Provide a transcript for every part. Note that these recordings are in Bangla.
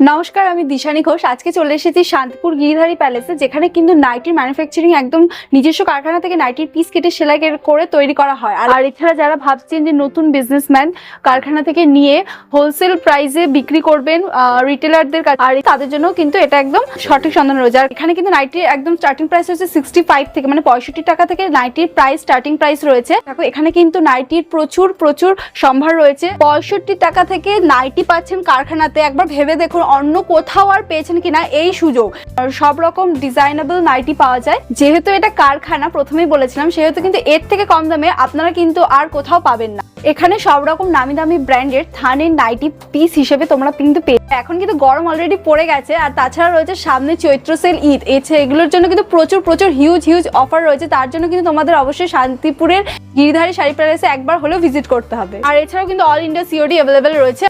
নমস্কার, আমি দিশানি ঘোষ। আজকে চলে এসেছি শান্তিপুর গিরিধারী প্যালেসে, যেখানে কিন্তু নাইটির ম্যানুফ্যাকচারিং একদম নিজস্ব কারখানা থেকে নাইটির পিস কেটে সেলাই করে- তৈরি করা হয়। আর এছাড়া যারা ভাবছেন যে নতুন বিজনেসম্যান কারখানা থেকে নিয়ে হোলসেল প্রাইসে বিক্রি করবেন রিটেলারদের আর তাদের জন্য কিন্তু এটা একদম সঠিক সন্ধান রয়েছে। আর এখানে কিন্তু নাইটির একদম স্টার্টিং প্রাইস হচ্ছে সিক্সটি ফাইভ থেকে মানে পঁয়ষট্টি টাকা থেকে নাইটির প্রাইস স্টার্টিং প্রাইস রয়েছে। দেখো, এখানে কিন্তু নাইটির প্রচুর প্রচুর সম্ভার রয়েছে। পঁয়ষট্টি টাকা থেকে নাইটি পাচ্ছেন কারখানাতে। একবার ভেবে দেখুন অন্য কোথাও আর পেয়েছেন কিনা এই সুযোগ। সব রকম ডিজাইনেবল নাইটি পাওয়া যায়। যেহেতু এটা কারখানা, প্রথমেই বলেছিলাম, সেহেতু কিন্তু এর থেকে কম দামে আপনারা কিন্তু আর কোথাও পাবেন না। এখানে সব রকম নামি দামি ব্র্যান্ডের থানের নাইটি পিস হিসেবে তোমরা কিন্তু পেয়ে এখন কিন্তু গরম অলরেডি পড়ে গেছে। আর তাছাড়া রয়েছে সামনে চৈত্র সেল ঈদ। এছে এগুলোর জন্য কিন্তু প্রচুর প্রচুর হিউজ হিউজ অফার রয়েছে। তার জন্য কিন্তু তোমাদের অবশ্যই শান্তিপুরের গিরিধারী শাড়ি প্যালেসে একবার হলেও ভিজিট করতে হবে। আর এছাড়াও কিন্তু অল ইন্ডিয়া সিওডি অ্যাভেলেবেল রয়েছে।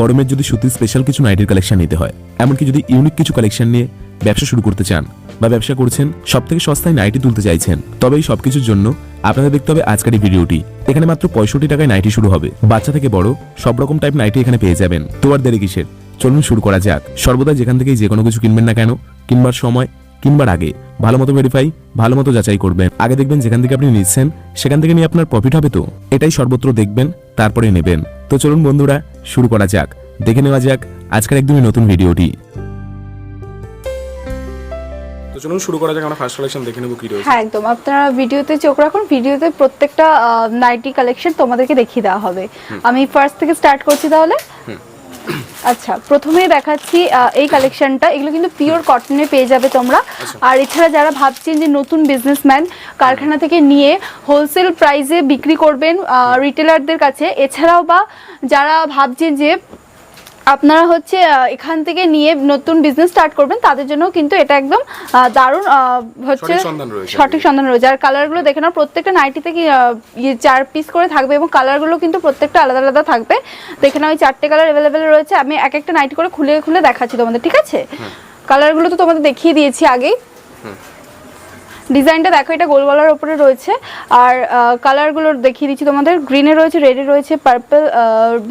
গরমের যদি সুতির স্পেশাল কিছু নাইটের কালেকশন নিতে হয়, এমনকি যদি ইউনিক কিছু কালেকশন নিয়ে ব্যবসা শুরু করতে চান বা ব্যবসা করছেন সব থেকে সস্তায় নাইটি তুলতে চাইছেন, তবে এই সবকিছুর জন্য আপনাদের দেখতে হবে আজকের এই ভিডিওটি এখানে মাত্র পঁয়ষট্টি টাকায় নাইটি শুরু হবে। বাচ্চা থেকে বড়, সব রকম টাইপ নাইটি এখানে পেয়ে যাবেন। তো আর দেরি কিসের? চলুন শুরু করা যাক। সর্বদা যেখান থেকেই যে কোনো কিছু কিনবেন না কেন, কিনবার সময়, কিনবার আগে। ভালো মতো ভেরিফাই ভালো মতো যাচাই করবেন। আগে দেখবেন যেখান থেকে আপনি নিচ্ছেন, সেখান থেকে নিয়ে আপনার প্রফিট হবে তো। এটাই সর্বত্র দেখবেন, তারপরে নেবেন। তো চলুন বন্ধুরা শুরু করা যাক। দেখে নেওয়া যাক আজকের একদমই নতুন ভিডিওটি। তো চলুন শুরু করা যাক আমরা ফার্স্ট কালেকশন দেখে নেব কি রয়েছে। হ্যাঁ একদম। আপনারা ভিডিওতে চোখ রাখুন ভিডিওতে প্রত্যেকটা নাইটি কালেকশন তোমাদেরকে দেখিয়ে দেওয়া হবে। আমি ফার্স্ট থেকে স্টার্ট করছি তাহলে। আচ্ছা প্রথমেই দেখাচ্ছি এই কালেকশনটা এগুলো কিন্তু পিওর কটনে পেয়ে যাবে তোমরা। আর এছাড়া যারা ভাবছেন যে নতুন বিজনেসম্যান কারখানা থেকে নিয়ে হোলসেল প্রাইসে বিক্রি করবেন রিটেলারদের কাছে এছাড়াও বা যারা ভাবছেন যে আপনারা হচ্ছে এখান থেকে নিয়ে নতুন বিজনেস স্টার্ট করবেন তাদের জন্য কিন্তু এটা একদম দারুণ হচ্ছে সঠিক সন্ধান রয়েছে। আর কালারগুলো দেখে নাও প্রত্যেকটা নাইটি থেকে আহ, ইয়ে চার পিস করে থাকবে এবং কালারগুলো কিন্তু প্রত্যেকটা আলাদা আলাদা থাকবে। দেখে নাও এই চারটে কালার অ্যাভেলেবেল রয়েছে। আমি এক একটা নাইটি করে খুলে খুলে দেখাচ্ছি তোমাদের ঠিক আছে? কালারগুলো তো তোমাদের দেখিয়ে দিয়েছি আগেই। ডিজাইনটা দেখো এটা গোল গলার উপরে রয়েছে। আর কালারগুলো দেখিয়ে দিচ্ছি তোমাদের। গ্রিনে রয়েছে রেডে রয়েছে পার্পল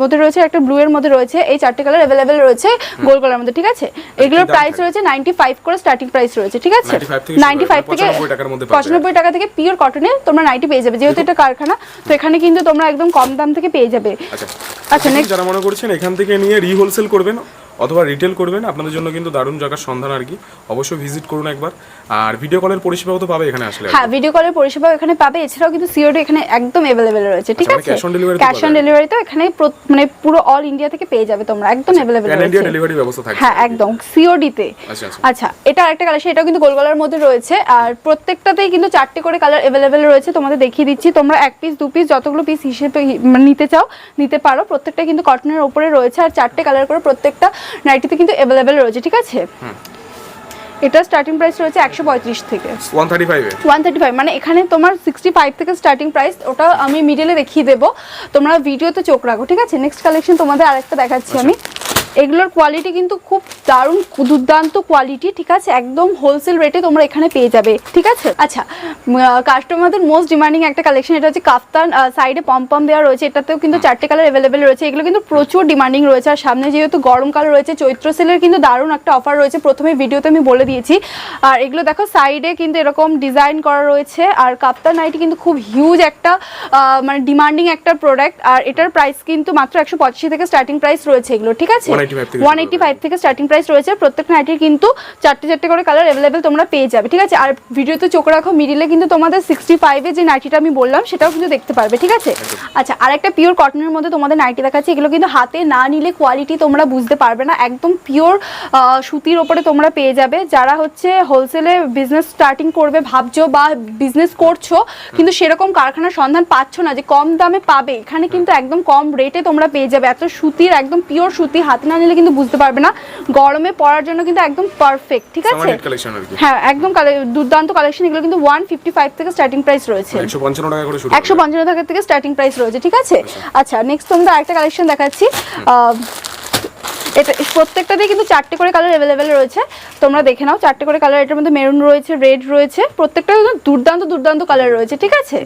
মধ্যে রয়েছে একটা ব্লু এর মধ্যে রয়েছে। এই চারটে কালার অ্যাভেলেবেল রয়েছে গোল গলার মধ্যে ঠিক আছে? এগুলোর প্রাইস রয়েছে নাইনটি ফাইভ করে স্টার্টিং প্রাইস রয়েছে ঠিক আছে? 95 নাইনটি ফাইভ থেকে 95 টাকার মধ্যে পাওয়া যায়। পঁচানব্বই টাকা থেকে পিওর কটনে তোমরা নাইটি পেয়ে যাবে যেহেতু এটা কারখানা। তো এখানে কিন্তু তোমরা একদম কম দাম থেকে পেয়ে যাবে। আচ্ছা। আচ্ছা নেক্সট যারা মনে করছেন এখান থেকে নিয়ে রিহোলসেল করবেন। অথবা রিটেল করবেন আপনাদের জন্য কিন্তু দারুণ জায়গার সন্ধান আর কি। অবশ্যই ভিজিট করুন একবার। আর ভিডিও কলের পরিষেবাও তো পাবে এখানে আসলে হ্যাঁ ভিডিও কলের পরিষেবা এখানে পাবে। এছাড়াও কিন্তু সিওডি এখানে একদম অ্যাভেলেবেল রয়েছে ঠিক আচ্ছা, মানে আছে? on delivery তো ক্যাশ অন ডেলিভারি তো এখানে মানে পুরো অল ইন্ডিয়া থেকে পেয়ে যাবে তোমরা একদম অ্যাভেলেবেল প্যান ইন্ডিয়া ডেলিভারি ব্যবস্থা থাকছে। হ্যাঁ একদম সিওডি তে। আচ্ছা আচ্ছা। আচ্ছা এটা আরেকটা কালেকশন এটাও কিন্তু গোলগলার মধ্যে রয়েছে। আর প্রত্যেকটাতেই কিন্তু চারটে করে কালার অ্যাভেলেবেল রয়েছে তোমাদের দেখিয়ে দিচ্ছি। তোমরা এক পিস দু পিস যতগুলো পিস হিসেবে মানে নিতে চাও নিতে পারো। প্রত্যেকটা কিন্তু কটনের ওপরে রয়েছে। আর চারটে কালার করে প্রত্যেকটা নাইটিতে কিন্তু অ্যাভেলেবেল রয়েছে ঠিক আছে? এটা স্টার্টিং প্রাইস রয়েছে একশো পঁয়ত্রিশ থেকে। One thirty five one thirty five মানে এখানে তোমার সিক্সটি ফাইভ থেকে স্টার্টিং প্রাইস ওটা আমি মিডিলে দেখিয়ে দেবো। তোমরা ভিডিওতে চোখ রাখো ঠিক আছে? নেক্সট কালেকশন তোমাদের আরেকটা দেখাচ্ছি আমি। এগুলোর কোয়ালিটি কিন্তু খুব দারুণ দুর্দান্ত কোয়ালিটি ঠিক আছে? একদম হোলসেল রেটে তোমরা এখানে পেয়ে যাবে ঠিক আছে? আচ্ছা কাস্টমারদের মোস্ট ডিমান্ডিং একটা কালেকশন এটা হচ্ছে কাফতান সাইডে পম পম দেওয়া রয়েছে এটাতেও কিন্তু চারটে কালার অ্যাভেলেবেল রয়েছে এগুলো কিন্তু প্রচুর ডিমান্ডিং রয়েছে আর সামনে যেহেতু গরমকাল রয়েছে চৈত্র সেলের কিন্তু দারুণ একটা অফার রয়েছে প্রথমে ভিডিওতে আমি বলে দিয়েছি। আর এগুলো দেখো সাইডে কিন্তু এরকম ডিজাইন করা রয়েছে আর কাপ্তান নাইটি কিন্তু খুব হিউজ একটা মানে ডিমান্ডিং একটা প্রোডাক্ট আর এটার প্রাইস কিন্তু মাত্র একশো পঁচাশি থেকে স্টার্টিং প্রাইস রয়েছে এগুলো ঠিক আছে? 185 থেকে স্টার্টিং প্রাইস রয়েছে। প্রত্যেকটা নাইটির কিন্তু চারটে চারটে করে কালার অ্যাভেলেবেল তোমরা পেয়ে যাবে ঠিক আছে? আর ভিডিওতে চোখ রাখো মিডিলে কিন্তু তোমাদের সিক্সটি ফাইভে যে নাইটিটা আমি বললাম সেটাও কিন্তু দেখতে পারবে ঠিক আছে? আচ্ছা আর একটা পিওর কটনের মধ্যে তোমাদের নাইটি দেখাচ্ছি। এগুলো কিন্তু হাতে না নিলে কোয়ালিটি তোমরা বুঝতে পারবে না। একদম পিওর সুতির ওপরে তোমরা পেয়ে যাবে। যারা হচ্ছে হোলসেলে বিজনেস স্টার্টিং করবে ভাবছ বা বিজনেস করছ কিন্তু সেরকম কারখানার সন্ধান পাচ্ছ না যে কম দামে পাবে এখানে কিন্তু একদম কম রেটে তোমরা পেয়ে যাবে। এত সুতির একদম পিওর সুতি হাতে না নিলে কিন্তু বুঝতে পারবে না। গরমে পড়ার জন্য কিন্তু একদম পারফেক্ট ঠিক আছে? হ্যাঁ একদম দুর্দান্ত কালেকশন এগুলো কিন্তু ওয়ান ফিফটি ফাইভ থেকে স্টার্টিং প্রাইস রয়েছে। একশো পঞ্চান্ন টাকা করে একশো পঞ্চান্ন টাকা থেকে স্টার্টিং প্রাইস রয়েছে ঠিক আছে? আচ্ছা। নেক্সট তোমাদের আরেকটা কালেকশন দেখাচ্ছি। আহ, এটা প্রত্যেকটাতেই কিন্তু চারটে করে কালার অ্যাভেলেবেল রয়েছে। তোমরা দেখে নাও, চারটে করে কালার এটার মধ্যে মেরুন রয়েছে রেড রয়েছে, প্রত্যেকটা দুর্দান্ত দুর্দান্ত কালার রয়েছে, ঠিক আছে?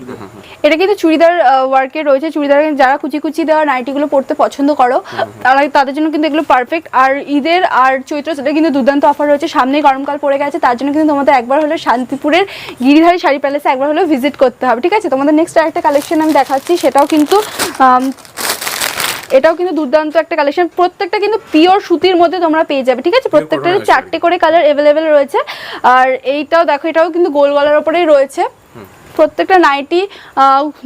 এটা কিন্তু চুড়িদার ওয়ার্কে রয়েছে, চুড়িদার যারা কুচি কুচি দেওয়া নাইটিগুলো পরতে পছন্দ করো, তারা তাদের জন্য কিন্তু এগুলো পারফেক্ট আর ঈদের আর চৈত্র, সেটা কিন্তু দুর্দান্ত অফার রয়েছে সামনে গরমকাল পড়ে গেছে, তার জন্য কিন্তু তোমাদের একবার হলে শান্তিপুরের গিরিধারী শাড়ি প্যালেসে একবার হলেও ভিজিট করতে হবে, ঠিক আছে? তোমাদের নেক্সট আরেকটা কালেকশন আমি দেখাচ্ছি, সেটাও কিন্তু এটাও কিন্তু দুর্দান্ত একটা কালেকশন প্রত্যেকটা কিন্তু পিওর সুতির মধ্যে তোমরা পেয়ে যাবে ঠিক আছে? প্রত্যেকটার রয়েছে চারটে করে কালার অ্যাভেলেবেল রয়েছে। আর এইটাও দেখো এটাও কিন্তু গোল গলার ওপরেই রয়েছে। প্রত্যেকটা নাইটি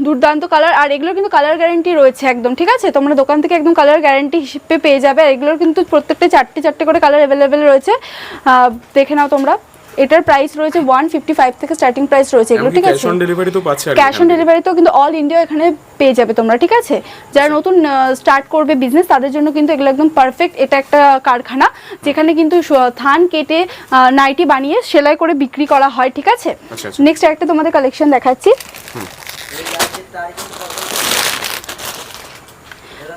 দুর্দান্ত কালার আর এগুলোর কিন্তু কালার গ্যারেন্টি রয়েছে একদম ঠিক আছে? তোমরা দোকান থেকে একদম কালার গ্যারেন্টি হিসেবে পেয়ে যাবে। আর এগুলোর কিন্তু প্রত্যেকটা চারটে চারটে করে কালার অ্যাভেলেবেল রয়েছে। দেখে নাও তোমরা। এটার প্রাইস রয়েছে ওয়ান ফিফটি ফাইভ থেকে স্টার্টিং প্রাইস রয়েছে এগুলো ঠিক ক্যাশ আছে? অন ডেলিভারি তো পাচ্ছে আর ক্যাশ অন ডেলিভারিতেও কিন্তু অল ইন্ডিয়া এখানে পেয়ে যাবে তোমরা ঠিক আছে? যারা নতুন স্টার্ট করবে বিজনেস তাদের জন্য কিন্তু এগুলো একদম পারফেক্ট এটা একটা কারখানা যেখানে কিন্তু ধান কেটে নাইটি বানিয়ে সেলাই করে বিক্রি করা হয় ঠিক আছে? আচ্ছা, আচ্ছা। নেক্সট একটা তোমাদের কালেকশন দেখাচ্ছি।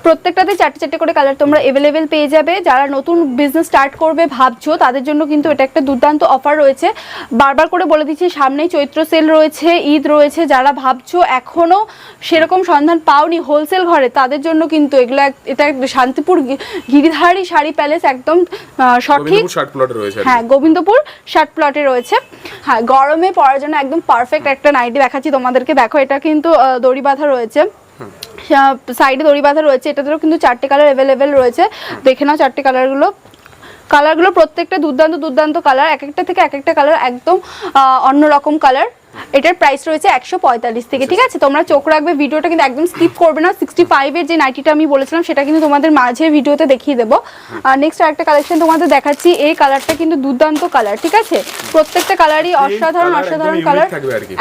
প্রত্যেকটাতে চারটে চারটে করে কালার তোমরা অ্যাভেলেবেল পেয়ে যাবে। যারা নতুন বিজনেস স্টার্ট করবে ভাবছ তাদের জন্য কিন্তু এটা একটা দুর্দান্ত অফার রয়েছে। বারবার করে বলে দিচ্ছি সামনেই চৈত্র সেল রয়েছে ঈদ রয়েছে। যারা ভাবছ এখনও সেরকম সন্ধান পাওনি হোলসেল ঘরে তাদের জন্য কিন্তু এগুলো এক- এটা একটা শান্তিপুর গিরিধারী শাড়ি প্যালেস একদম সঠিক। হ্যাঁ গোবিন্দপুর শার্ট প্লটে রয়েছে। হ্যাঁ গরমে পড়ার জন্য একদম পারফেক্ট একটা নাইটি দেখাচ্ছি তোমাদেরকে। দেখো এটা কিন্তু দড়ি বাঁধা রয়েছে। সাইডে দড়ি বাঁধা রয়েছে, এটাতেও কিন্তু চারটে কালার অ্যাভেলেবেল রয়েছে। দেখে নাও চারটে কালারগুলো কালারগুলো প্রত্যেকটা দুর্দান্ত দুর্দান্ত কালার এক একটা থেকে এক একটা কালার একদম অন্যরকম কালার এটার প্রাইস রয়েছে একশো পঁয়তাল্লিশ থেকে ঠিক আছে? তোমরা চোখ রাখবে ভিডিওটা কিন্তু একদম স্কিপ করবে না। সিক্সটি ফাইভের যে নাইটিটা আমি বলেছিলাম সেটা কিন্তু তোমাদের মাঝে ভিডিওতে দেখিয়ে দেবো। আর নেক্সট আরেকটা কালেকশন তোমাদের দেখাচ্ছি এই কালারটা কিন্তু দুর্দান্ত কালার ঠিক আছে? প্রত্যেকটা কালারই অসাধারণ অসাধারণ কালার।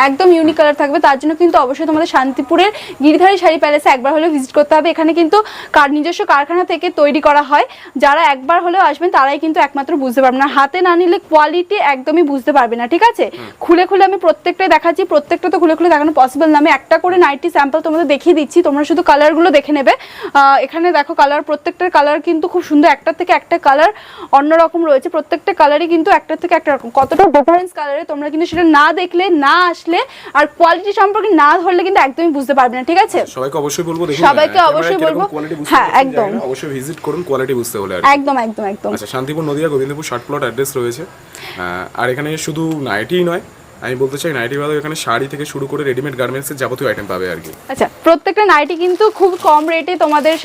একদম ইউনিক কালার থাকবে। তার জন্য কিন্তু অবশ্যই তোমাদের শান্তিপুরের গিরিধারী শাড়ি প্যালেসে একবার হলেও ভিজিট করতে হবে। এখানে কিন্তু কার নিজস্ব কারখানা থেকে তৈরি করা হয়। যারা একবার হলেও আসবেন তারাই কিন্তু একমাত্র বুঝতে পারবে না। হাতে না নিলে কোয়ালিটি একদমই বুঝতে পারবে না ঠিক আছে? খুলে খুলে আমি প্রত্যেকটাই দেখাচ্ছি প্রত্যেকটা তো খুলে খুলে দেখানো পসিবল না। আমি একটা করে নাইটি স্যাম্পল তোমাদের দেখিয়ে দিচ্ছি তোমরা শুধু কালারগুলো দেখে নেবে। এখানে দেখো কালার প্রত্যেকটার কালার কিন্তু খুব সুন্দর একটার থেকে একটা কালার অন্যরকম রয়েছে। প্রত্যেকটা কালারই কিন্তু একটার থেকে একটা রকম। কতটা ডিফারেন্স কালারে তোমরা কিন্তু সেটা না দেখলে না আসলে আর কোয়ালিটি সম্পর্কে না ধরলে কিন্তু একদমই বুঝতে পারবে না ঠিক আছে? সবাইকে অবশ্যই বলব দেখুন সবাইকে অবশ্যই বলব। হ্যাঁ, একদম। অবশ্যই ভিজিট করুন কোয়ালিটি বুঝতে হলে একদম একদম একদম। আচ্ছা শান্তিপুর নদিয়া গোবিন্দপুর শার্ট প্লট অ্যাড্রেস রয়েছে। আর এখানে শুধু নাইটিই নয় আমি বলতে চাই নাইটি বাদে এখানে শাড়ি থেকে শুরু করে রেডিমেড গার্মেন্টসের যাবতীয় আইটেম পাবে আর কি। আচ্ছা প্রত্যেকটা নাইটি কিন্তু খুব কম রেটে তোমাদের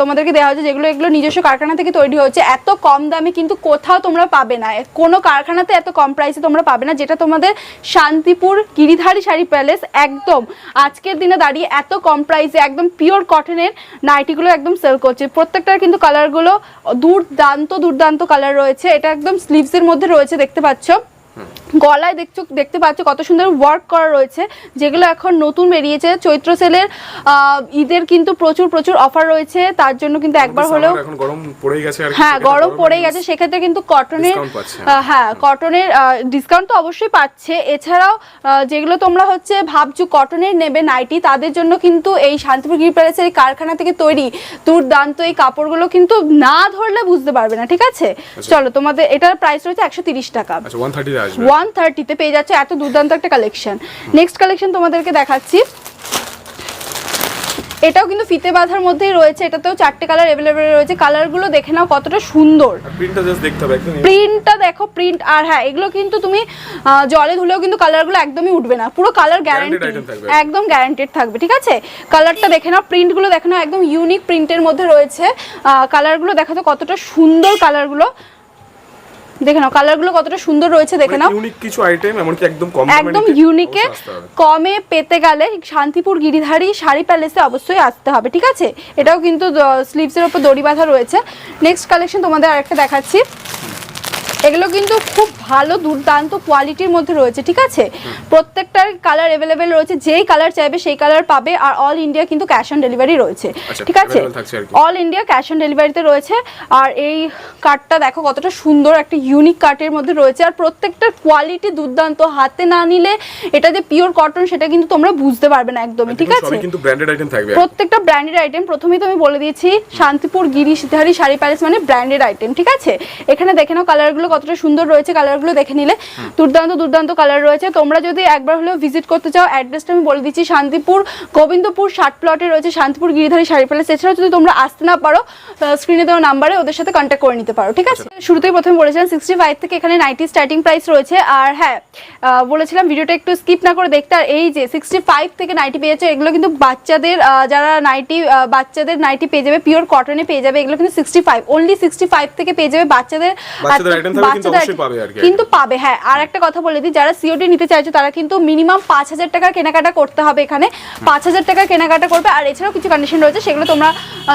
তোমাদেরকে দেওয়া হচ্ছে যেগুলো এগুলো নিজস্ব কারখানা থেকে তৈরি হচ্ছে এত কম দামে কিন্তু কোথাও তোমরা পাবে না। কোনো কারখানাতে এত কম প্রাইসে তোমরা পাবে না যেটা তোমাদের শান্তিপুর গিরিধারী শাড়ি প্যালেস একদম আজকের দিনে দাঁড়িয়ে এত কম প্রাইসে একদম পিওর কটনের নাইটিগুলো একদম সেল করছে। প্রত্যেকটার কিন্তু কালারগুলো দুর্দান্ত দুর্দান্ত কালার রয়েছে। এটা একদম স্লিভসের মধ্যে রয়েছে দেখতে পাচ্ছ। গলায় দেখছ দেখতে পাচ্ছ কত সুন্দর ওয়ার্ক করা রয়েছে যেগুলো এখন নতুন বেরিয়েছে। চৈত্র সেলের ঈদের কিন্তু প্রচুর প্রচুর অফার রয়েছে। তার জন্য কিন্তু একবার হলেও গরম গেছে হ্যাঁ গরম পড়ে গেছে সেক্ষেত্রে কিন্তু কটনের হ্যাঁ কটনের ডিসকাউন্ট তো অবশ্যই পাচ্ছে। এছাড়াও যেগুলো তোমরা হচ্ছে ভাবছ কটনের নেবে নাইটি তাদের জন্য কিন্তু এই শান্তিপুর গিরি প্যালেসের এই কারখানা থেকে তৈরি দুর্দান্ত এই কাপড়গুলো কিন্তু না ধরলে বুঝতে পারবে না ঠিক আছে? চলো তোমাদের এটার প্রাইস রয়েছে একশো তিরিশ টাকা। আচ্ছা ওয়ান আসবে। ওয়ান থার্টিতে পেয়ে যাচ্ছে এত দুর্দান্ত একটা কালেকশন নেক্সট কালেকশন তোমাদেরকে দেখাচ্ছি। এটাও কিন্তু ফিতে বাঁধার মধ্যেই রয়েছে। এটাতেও চারটে কালার অ্যাভেলেবেল রয়েছে। কালারগুলো দেখে নাও কতটা সুন্দর। প্রিন্টটা জাস্ট দেখতে হবে একদম প্রিন্টটা দেখো প্রিন্ট আর হ্যাঁ এগুলো কিন্তু তুমি জলে ধুলেও কিন্তু কালারগুলো একদমই উঠবে না। পুরো কালার গ্যারান্টি একদম গ্যারান্টেড থাকবে ঠিক আছে? কালারটা দেখে নাও প্রিন্টগুলো দেখে নাও একদম ইউনিক প্রিন্টের মধ্যে রয়েছে। কালারগুলো দেখো তো কতটা সুন্দর কালারগুলো দেখে নাও কালারগুলো কতটা সুন্দর রয়েছে দেখে নাও। ইউনিক কিছু আইটেম এমনকি একদম কম একদম ইউনিকে। কমে পেতে গেলে শান্তিপুর গিরিধারী শাড়ি প্যালেসে অবশ্যই আসতে হবে ঠিক আছে? এটাও কিন্তু স্লিভসের উপর দড়ি বাঁধা রয়েছে। নেক্সট কালেকশন তোমাদের আরেকটা দেখাচ্ছি। এগুলো কিন্তু খুব ভালো দুর্দান্ত কোয়ালিটির মধ্যে রয়েছে ঠিক আছে? প্রত্যেকটার কালার অ্যাভেলেবেল রয়েছে যেই কালার চাইবে সেই কালার পাবে আর অল ইন্ডিয়া কিন্তু ক্যাশ অন ডেলিভারি রয়েছে আচ্ছা, ঠিক আছে। অল ইন্ডিয়া ক্যাশ অন ডেলিভারিতে রয়েছে আর এই কার্ডটা দেখো কতটা সুন্দর একটা ইউনিক কার্টের মধ্যে রয়েছে আর প্রত্যেকটার কোয়ালিটি দুর্দান্ত হাতে না নিলে এটা যে পিওর কটন সেটা কিন্তু তোমরা বুঝতে পারবে না একদমই ঠিক আছে? কিন্তু ব্র্যান্ডেড আইটেম থাকবে প্রত্যেকটা ব্র্যান্ডেড আইটেম প্রথমেই তো আমি বলে দিয়েছি শান্তিপুর গিরি সিদ্ধারি শাড়ি প্যালেস মানে ব্র্যান্ডেড আইটেম ঠিক আছে? এখানে দেখে নাও কালারগুলো কতটা সুন্দর রয়েছে কালারগুলো দেখে নিলে। দুর্দান্ত দুর্দান্ত কালার রয়েছে। তোমরা যদি একবার হলেও ভিজিট করতে চাও অ্যাড্রেসটা আমি বলে দিচ্ছি শান্তিপুর গোবিন্দপুর ষাট প্লটে রয়েছে শান্তিপুর গিরিধারী শাড়ি প্যালেস এছাড়াও যদি তোমরা আসতে না পারো স্ক্রিনে দেওয়া নাম্বারে ওদের সাথে কন্ট্যাক্ট করে নিতে পারো ঠিক আছে? শুরুতেই প্রথমে বলেছিলাম সিক্সটি ফাইভ থেকে এখানে নাইনটি স্টার্টিং প্রাইস রয়েছে। আর হ্যাঁ বলেছিলাম ভিডিওটা একটু স্কিপ না করে দেখতে। আর এই যে সিক্সটি ফাইভ থেকে নাইটি পেয়েছে এগুলো কিন্তু বাচ্চাদের যারা নাইটি বাচ্চাদের নাইটি পেয়ে যাবে পিওর কটনে পেয়ে যাবে এগুলো কিন্তু sixty five only sixty five থেকে পেয়ে যাবে বাচ্চাদের। বাচ্চাদের কিন্তু পাবে হ্যাঁ। আর একটা কথা বলে দিই যারা সিওটি নিতে চাইছো তারা কিন্তু মিনিমাম পাঁচ হাজার টাকার কেনাকাটা করতে হবে এখানে। পাঁচ হাজার টাকার কেনাকাটা করবে আর এছাড়াও কিছু কন্ডিশন রয়েছে সেগুলো তোমরা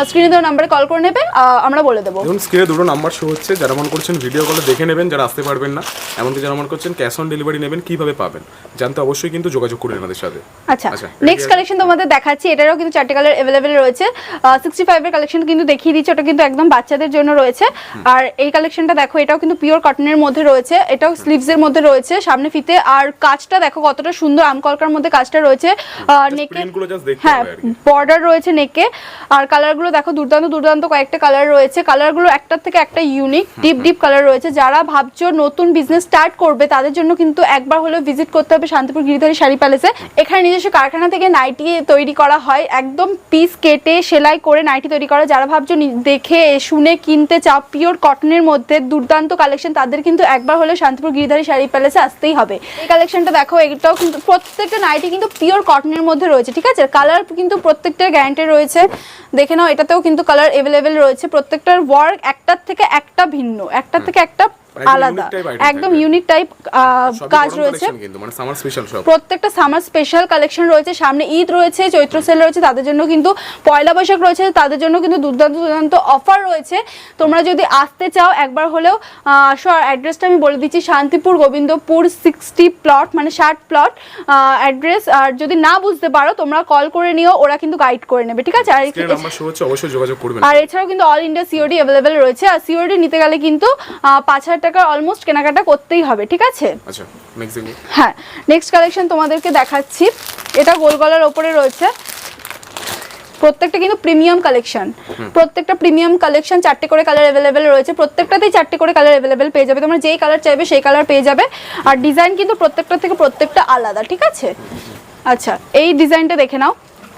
স্ক্রিনে দেওয়া নাম্বারে কল করে নেবে আমরা বলে দেবো। দেখুন স্ক্রিনে দুটো নাম্বার শো হচ্ছে যারা মনে করছেন ভিডিও কলে দেখে নেবেন যারা আসতে পারবেন না এমনকি যারা মনে করছেন ক্যাশ অন ডেলিভারি নেবেন কীভাবে পাবেন? জানতে অবশ্যই কিন্তু যোগাযোগ করুন আমাদের সাথে। আচ্ছা আচ্ছা, নেক্সট কালেকশন তোমাদের দেখাচ্ছি এটারও কিন্তু চারটে কালার অ্যাভেলেবেল রয়েছে। সিক্সটি ফাইভের কালেকশন কিন্তু দেখিয়ে দিচ্ছি ওটা কিন্তু একদম বাচ্চাদের জন্য রয়েছে। আর এই কালেকশনটা দেখো এটাও কিন্তু পিওর কটনের মধ্যে রয়েছে এটাও স্লিভস এর মধ্যে রয়েছে সামনে ফিতে। আর কাজটা দেখো কতটা সুন্দর আমকলকার মধ্যে কাজটা রয়েছে। নেকে হ্যাঁ বর্ডার রয়েছে নেকে আর কালারগুলো দেখো দুর্দান্ত দুর্দান্ত কয়েকটা কালার রয়েছে। কালারগুলো একটার থেকে একটা ইউনিক ডিপ ডিপ কালার রয়েছে। যারা ভাবছ নতুন বিজনেস স্টার্ট করবে তাদের জন্য কিন্তু একবার হলেও ভিজিট করতে হবে শান্তিপুর গিরিধারী শাড়ি প্যালেসে এখানে নিজস্ব কারখানা থেকে নাইটি তৈরি করা হয়। একদম পিস কেটে সেলাই করে নাইটি তৈরি করা। যারা ভাবছ দেখে শুনে কিনতে চাও পিওর কটনের মধ্যে দুর্দান্ত কালেকশন তাদের কিন্তু একবার হলে শান্তিপুর গিরিধারী শাড়ি প্যালেসে আসতেই হবে। এই কালেকশনটা দেখো, এটাও কিন্তু প্রত্যেকটা নাইটি কিন্তু পিওর কটনের মধ্যে রয়েছে, ঠিক আছে? কালার কিন্তু প্রত্যেকটা গ্যারান্টি রয়েছে। দেখে নাও, এটাতেও কিন্তু কালার অ্যাভেলেবেল রয়েছে। প্রত্যেকটার ওয়ার্ক একটার থেকে একটা ভিন্ন, একটার থেকে একটা আলাদা। একদম ইউনিক টাইপ কাজ রয়েছে। মানে প্রত্যেকটা সামার স্পেশাল কালেকশন রয়েছে। সামনে ঈদ রয়েছে চৈত্র সেল রয়েছে তাদের জন্য কিন্তু পয়লা বৈশাখ রয়েছে তাদের জন্য কিন্তু দুর্দান্ত দুর্দান্ত অফার রয়েছে। তোমরা যদি আসতে চাও একবার হলেও অ্যাড্রেসটা আমি বলে দিচ্ছি শান্তিপুর গোবিন্দপুর সিক্সটি প্লট মানে ষাট প্লট অ্যাড্রেস আর যদি না বুঝতে পারো তোমরা কল করে নিও ওরা কিন্তু গাইড করে নেবে ঠিক আছে? আর অবশ্যই যোগাযোগ আর এছাড়াও কিন্তু অল ইন্ডিয়া সিওডি অ্যাভেলেবেল রয়েছে। আর সিওডি নিতে গেলে কিন্তু পাঁচ হাজার টাকার অলমোস্ট কেনাকাটা করতেই হবে ঠিক আছে? আচ্ছা হ্যাঁ নেক্সট কালেকশন তোমাদেরকে দেখাচ্ছি। এটা গোল গলার ওপরে রয়েছে। প্রত্যেকটা কিন্তু প্রিমিয়াম কালেকশন প্রত্যেকটা প্রিমিয়াম কালেকশন চারটে করে কালার অ্যাভেলেবেল রয়েছে। প্রত্যেকটাতেই চারটে করে কালার অ্যাভেলেবেল পেয়ে যাবে। তোমরা যেই কালার চাইবে সেই কালার পেয়ে যাবে। আর ডিজাইন কিন্তু প্রত্যেকটা থেকে প্রত্যেকটা আলাদা ঠিক আছে? আচ্ছা এই ডিজাইনটা দেখে নাও।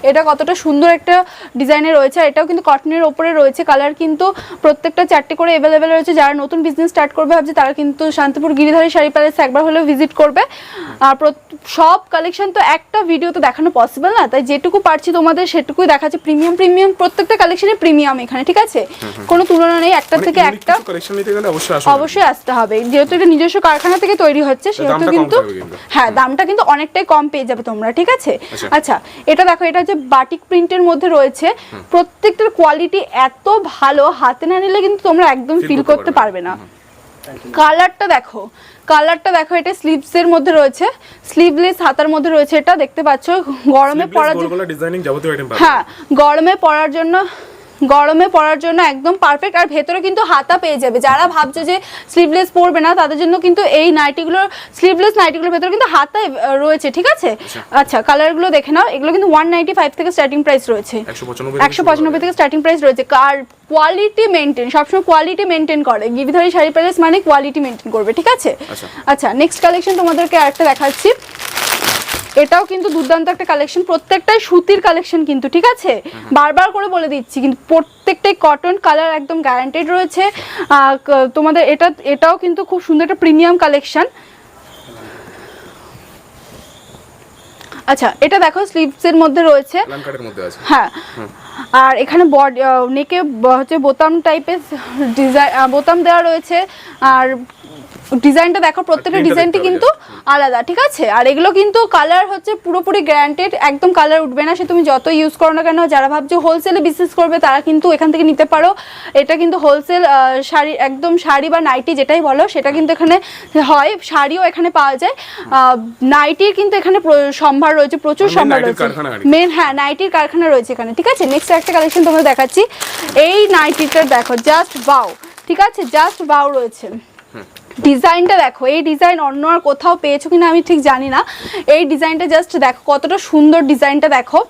এটা কতটা সুন্দর একটা ডিজাইনে রয়েছে আর এটাও কিন্তু কটনের ওপরে রয়েছে কালার কিন্তু প্রত্যেকটা চারটে করে অ্যাভেলেবেল রয়েছে। যারা নতুন বিজনেস স্টার্ট করবে ভাবছে তারা কিন্তু শান্তিপুর গিরিধারী শাড়ি প্যালেস একবার হলেও ভিজিট করবে। আর সব কালেকশন তো একটা ভিডিও তো দেখানো পসিবল না তাই যেটুকু পারছি তোমাদের সেটুকুই দেখাচ্ছে। প্রিমিয়াম প্রিমিয়াম প্রত্যেকটা কালেকশনে প্রিমিয়াম এখানে ঠিক আছে? কোনো তুলনা নেই একটা মানে থেকে একটা অবশ্যই আসতে হবে। যেহেতু এটা নিজস্ব কারখানা থেকে তৈরি হচ্ছে সেহেতু কিন্তু হ্যাঁ দামটা কিন্তু অনেকটাই কম পেয়ে যাবে তোমরা ঠিক আছে? আচ্ছা। আচ্ছা এটা দেখো এটা হচ্ছে বাটিক প্রিন্টের মধ্যে রয়েছে প্রত্যেকটার কোয়ালিটি এত ভালো হাতে না নিলে কিন্তু তোমরা একদম ফিল করতে পারবে না। কালারটা দেখো কালারটা দেখো এটা স্লিভস এর মধ্যে রয়েছে। স্লিভলেস হাতার মধ্যে রয়েছে এটা দেখতে পাচ্ছ গরমে পরার জন্য হ্যাঁ গরমে পরার জন্য গরমে পরার জন্য একদম পারফেক্ট আর ভেতরে কিন্তু হাতা পেয়ে যাবে। যারা ভাবছ যে স্লিভলেস পরবে না তাদের জন্য কিন্তু এই নাইটিগুলোর স্লিভলেস নাইটিগুলোর ভেতরে কিন্তু হাতা রয়েছে ঠিক আছে? আচ্ছা। কালারগুলো দেখে নাও। এগুলো কিন্তু ওয়ান নাইনটি ফাইভ থেকে স্টার্টিং প্রাইস রয়েছে। একশো পঁচানব্বই থেকে স্টার্টিং প্রাইস রয়েছে। আর কোয়ালিটি মেনটেন সবসময় কোয়ালিটি মেনটেন করে। গিরিধারী শাড়ি প্যালেস মানে কোয়ালিটি মেনটেন করবে ঠিক আছে? আচ্ছা। আচ্ছা নেক্সট কালেকশন তোমাদেরকে আরেকটা দেখাচ্ছি। এটাও কিন্তু দুর্দান্ত একটা কালেকশন প্রত্যেকটাই সুতির কালেকশন কিন্তু ঠিক আছে? বারবার করে বলে দিচ্ছি কিন্তু প্রত্যেকটাই কটন কালার একদম গ্যারান্টেড রয়েছে। তোমাদের এটা এটাও কিন্তু খুব সুন্দর একটা প্রিমিয়াম কালেকশন আচ্ছা এটা দেখো স্লিভস এর মধ্যে রয়েছে। প্ল্যান মধ্যে আছে। হ্যাঁ। আর এখানে বডি নেকে হচ্ছে বোতাম টাইপের ডিজাইন বোতাম দেওয়া রয়েছে। আর ডিজাইনটা দেখো প্রত্যেকটা ডিজাইনটি কিন্তু আলাদা ঠিক আছে? আর এগুলো কিন্তু কালার হচ্ছে পুরোপুরি গ্যারান্টেড একদম কালার উঠবে না সে তুমি যত ইউজ করো না কেন যারা ভাবছ হোলসেলে বিজনেস করবে তারা কিন্তু এখান থেকে নিতে পারো। এটা কিন্তু হোলসেল শাড়ি একদম শাড়ি বা নাইটি যেটাই বলো সেটা কিন্তু এখানে হয় শাড়িও এখানে পাওয়া যায়। নাইটির কিন্তু এখানে সম্ভার রয়েছে প্রচুর সম্ভার রয়েছে। মেন হ্যাঁ নাইটির কারখানা রয়েছে এখানে ঠিক আছে? নেক্সট একটা কালেকশন তোমাদের দেখাচ্ছি। এই নাইটিটা দেখো জাস্ট বাও ঠিক আছে? জাস্ট বাও রয়েছে। ডিজাইনটা দেখো এই ডিজাইন অন্য আর কোথাও পেয়েছ কিনা আমি ঠিক জানি না। এই ডিজাইনটা জাস্ট দেখো কতটা সুন্দর ডিজাইনটা দেখো।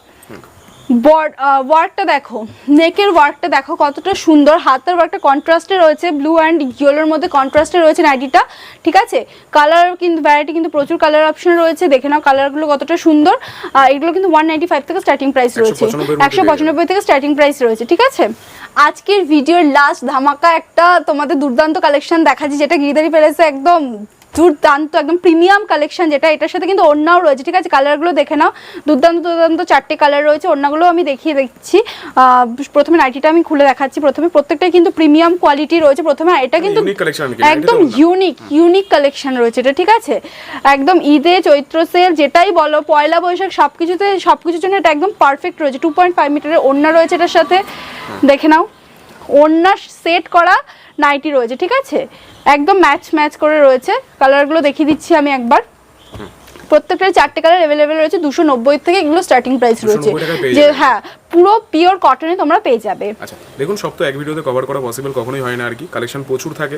ওয়ার্কটা দেখো নেকের ওয়ার্কটা দেখো কতটা সুন্দর। হাতের ওয়ার্কটা কন্ট্রাস্টে রয়েছে ব্লু অ্যান্ড ইয়েলোর মধ্যে কন্ট্রাস্টে রয়েছে নাইটিটা ঠিক আছে? কালার কিন্তু ভ্যারাইটি কিন্তু প্রচুর কালার অপশন রয়েছে দেখে নাও কালারগুলো কতটা সুন্দর। আর এগুলো কিন্তু ওয়ান নাইনটি ফাইভ থেকে স্টার্টিং প্রাইস রয়েছে। একশো পঁচানব্বই থেকে স্টার্টিং প্রাইস রয়েছে ঠিক আছে? আজকের ভিডিওর লাস্ট ধামাকা একটা তোমাদের দুর্দান্ত কালেকশন দেখাচ্ছি যেটা গিরিদারি প্যালেসে একদম দুর্দান্ত একদম প্রিমিয়াম কালেকশন যেটা এটার সাথে কিন্তু ওড়নাও রয়েছে। ঠিক আছে কালারগুলো দেখে নাও। দুর্দান্ত দুর্দান্ত চারটে কালার রয়েছে। ওড়নাগুলো আমি দেখিয়ে দিচ্ছি। আহ, প্রথমে নাইটিটা আমি খুলে দেখাচ্ছি। প্রথমে প্রত্যেকটাই কিন্তু প্রিমিয়াম কোয়ালিটি রয়েছে। প্রথমে এটা কিন্তু unique collection আর কি, একদম ইউনিক ইউনিক কালেকশন রয়েছে এটা ঠিক আছে? একদম ঈদে চৈত্র সেল যেটাই বলো পয়লা বৈশাখ সব কিছুতে সব কিছুর জন্য এটা একদম পারফেক্ট রয়েছে। টু পয়েন্ট ফাইভ মিটারের ওড়না রয়েছে এটার সাথে। দেখে নাও। ওড়না সেট করা নাইটি রয়েছে ঠিক আছে? একদম ম্যাচ ম্যাচ করে রয়েছে। কালারগুলো দেখিয়ে দিচ্ছি আমি একবার। প্রত্যেকটা চারটে কালার অ্যাভেলেবেল রয়েছে দুশো নব্বই থেকে এগুলো স্টার্টিং প্রাইস রয়েছে। 290 টাকায় পেয়ে যে হ্যাঁ পুরো পিওর কটনে তোমরা পেয়ে যাবে। আচ্ছা দেখুন সব তো এক ভিডিওতে কভার করা পসিবল কখনোই হয় না আর কি। কালেকশন প্রচুর থাকে।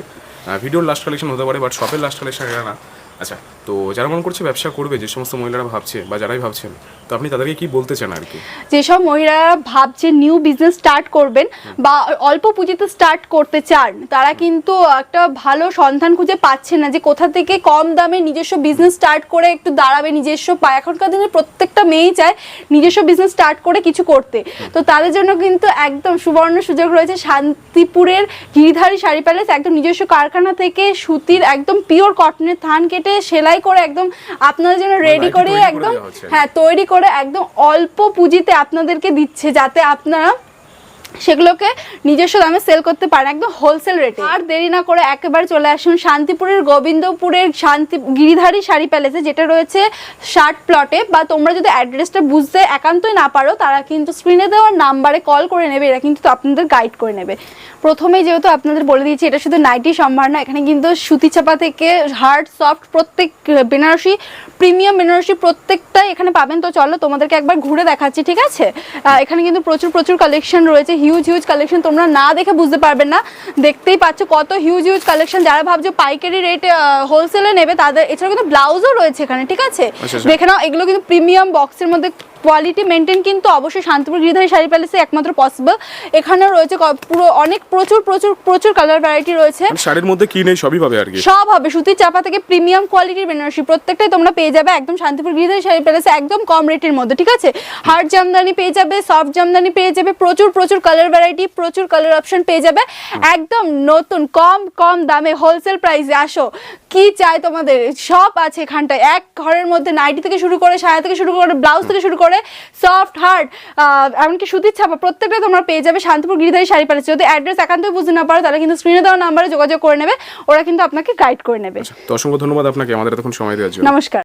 ভিডিওর লাস্ট কালেকশন হতে পারে বাট শপের লাস্ট কালেকশন না। আচ্ছা তো যারা মনে করছে ব্যবসা করবে যে সমস্ত মহিলারা ভাবছে বা যারাই ভাবছেন তো আপনি তাদেরকে কি বলতে চান আর কি? যেসব মহিলারা ভাবছে নিউ বিজনেস স্টার্ট করবেন বা অল্প পুঁজিতে স্টার্ট করতে চান তারা কিন্তু একটা ভালো সন্ধান খুঁজে পাচ্ছে না যে কোথা থেকে কম দামে নিজস্ব বিজনেস স্টার্ট করে একটু দাঁড়াবে নিজস্ব পায়ে এখনকার দিনে প্রত্যেকটা মেয়েই চায় নিজস্ব বিজনেস স্টার্ট করে কিছু করতে। তো তাদের জন্য কিন্তু একদম সুবর্ণ সুযোগ রয়েছে শান্তিপুরের গিরিধারী শাড়ি প্যালেস একদম নিজস্ব কারখানা থেকে সুতির একদম পিওর কটনের থান কেটে সেলাই করে একদম আপনাদের জন্য রেডি করে একদম হ্যাঁ তৈরি করে একদম অল্প পুঁজিতে আপনাদেরকে দিচ্ছে যাতে আপনারা সেগুলোকে নিজস্ব দামে সেল করতে পারেন একদম হোলসেল রেটে আর দেরি না করে একেবারে চলে আসুন শান্তিপুরের, গোবিন্দপুরের শান্তি, গিরিধারী শাড়ি প্যালেসে যেটা রয়েছে শার্ট প্লটে বা তোমরা যদি অ্যাড্রেসটা বুঝতে একান্তই না পারো, তারা কিন্তু স্ক্রিনে দেওয়ার নাম্বারে কল করে নেবে, এরা কিন্তু আপনাদের গাইড করে নেবে। প্রথমেই যেহেতু আপনাদের বলে দিয়েছি, এটা শুধু নাইটি সম্ভার না, এখানে কিন্তু সুতি চাপা থেকে হার্ড সফট প্রত্যেক বেনারসি প্রিমিয়াম বেনারসি প্রত্যেকটাই এখানে পাবেন। তো চলো তোমাদেরকে একবার ঘুরে দেখাচ্ছি, ঠিক আছে? এখানে কিন্তু প্রচুর প্রচুর কালেকশন রয়েছে। হিউজ হিউজ কালেকশন তোমরা না দেখে বুঝতে পারবে না। দেখতেই পাচ্ছ কত হিউজ হিউজ কালেকশন যারা ভাবছ পাইকারি রেট হোলসেলে নেবে তাদের এছাড়া কিন্তু ব্লাউজও রয়েছে এখানে ঠিক আছে? আচ্ছা, আচ্ছা। দেখে নাও এগুলো কিন্তু প্রিমিয়াম বক্সের মধ্যে কোয়ালিটি মেনটেন কিন্তু অবশ্যই শান্তিপুর গিরিধারী শাড়ি প্যালেসে একমাত্র পসিবল এখানেও রয়েছে পুরো অনেক প্রচুর প্রচুর প্রচুর কালার ভ্যারাইটি রয়েছে। মানে শাড়ির মধ্যে কি নেই সবই পাবে আর কি? সব হবে। সুতির চাপা থেকে প্রিমিয়াম কোয়ালিটির বেনারসি। প্রত্যেকটাই তোমরা পেয়ে যাবে একদম শান্তিপুর গিরিধারী শাড়ি প্যালেসে একদম কম রেটের মধ্যে ঠিক আছে? হার্ড জামদানি পেয়ে যাবে সফট জামদানি পেয়ে যাবে প্রচুর প্রচুর কালার ভ্যারাইটি প্রচুর কালার অপশন পেয়ে যাবে। একদম নতুন কম কম দামে হোলসেল প্রাইসে আসো। কি চাই তোমাদের? সব আছে এখানটায়। এক ঘরের মধ্যে নাইটি থেকে শুরু করে সায়া থেকে শুরু করে ব্লাউজ থেকে শুরু করে সফট হার্ড এমনকি সুতির ছাপা প্রত্যেকটা তোমরা পেয়ে যাবে শান্তিপুর গিরিধারী শাড়ি প্যালেস যদি অ্যাড্রেস একান্তই বুঝতে না পারো তাহলে কিন্তু স্ক্রিনে দেওয়া নাম্বারে যোগাযোগ করে নেবে ওরা কিন্তু আপনাকে গাইড করে নেবে। তো অসংখ্য ধন্যবাদ আপনাকে আমাদের এতক্ষণ সময় দেওয়ার জন্য। নমস্কার।